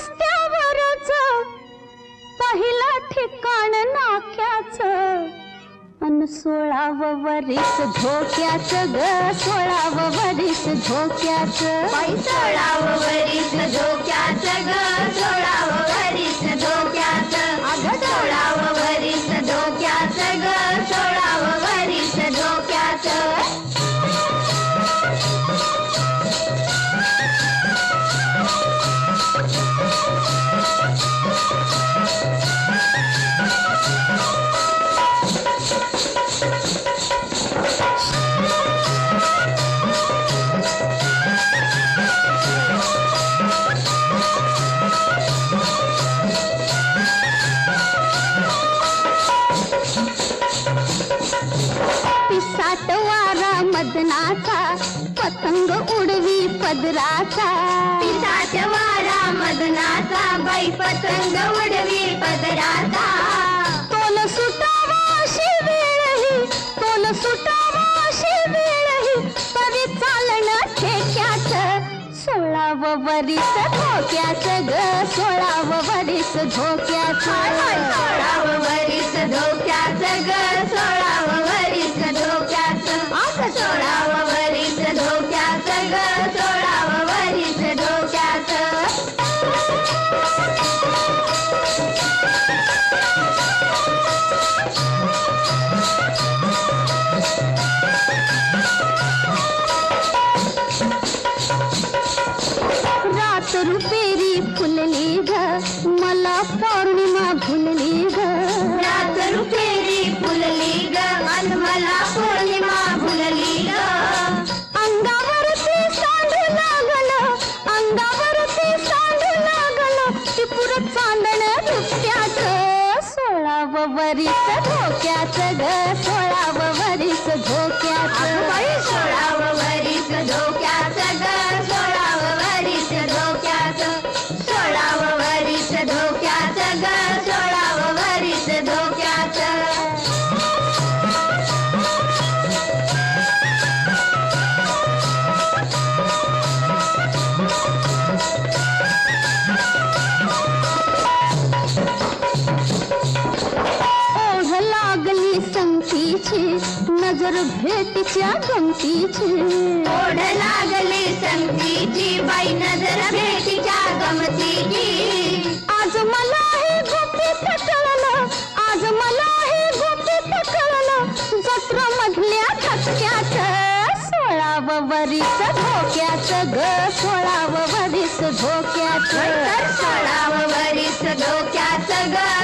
रस्त्यावरच. पहिला ठिकाण नाक्याच. अन सोळावं वरीस धोक्याच ग. सोळावं वरीस धोक्याच. सोळावं वरीस धोक्याच ग. मदनाचा पतंग उडवी पदराचा पिसाच्या वारा मदनाचा बाई पतंग उडवी पदराचा तोल सुटावा अशी वेळही तोल सुटावा अशी तरी चालणं ठेक्याच सोळावं वरीस धोक्याच ग सोळावं वरीस धोक्याच. सोळावं रात रुपेरी फुलली ग मला पौर्णिमा भुलली ग रात रुपेरी फुलली ग मला पौर्णिमा भुलली ग अंगावरती सांडू लागलं अंगावरती सांडू लागलं टिपूर चांदण सोळावं वरीस धोक्याच ग सोळावं वरीस धोक्याच संगतीची नजर भेटीच्या गमतीची. ओढ लागली संगतीची बाई नजर भेटीच्या गमतीची. आज मला हे गुपित कळलं आज मला हे गुपित कळलं जत्रा मधल्या धक्क्याच सोळावं वरीस धोक्याच ग सोळावं वरीस धोक्याच. सोळावं वरीस धोक्याच ग.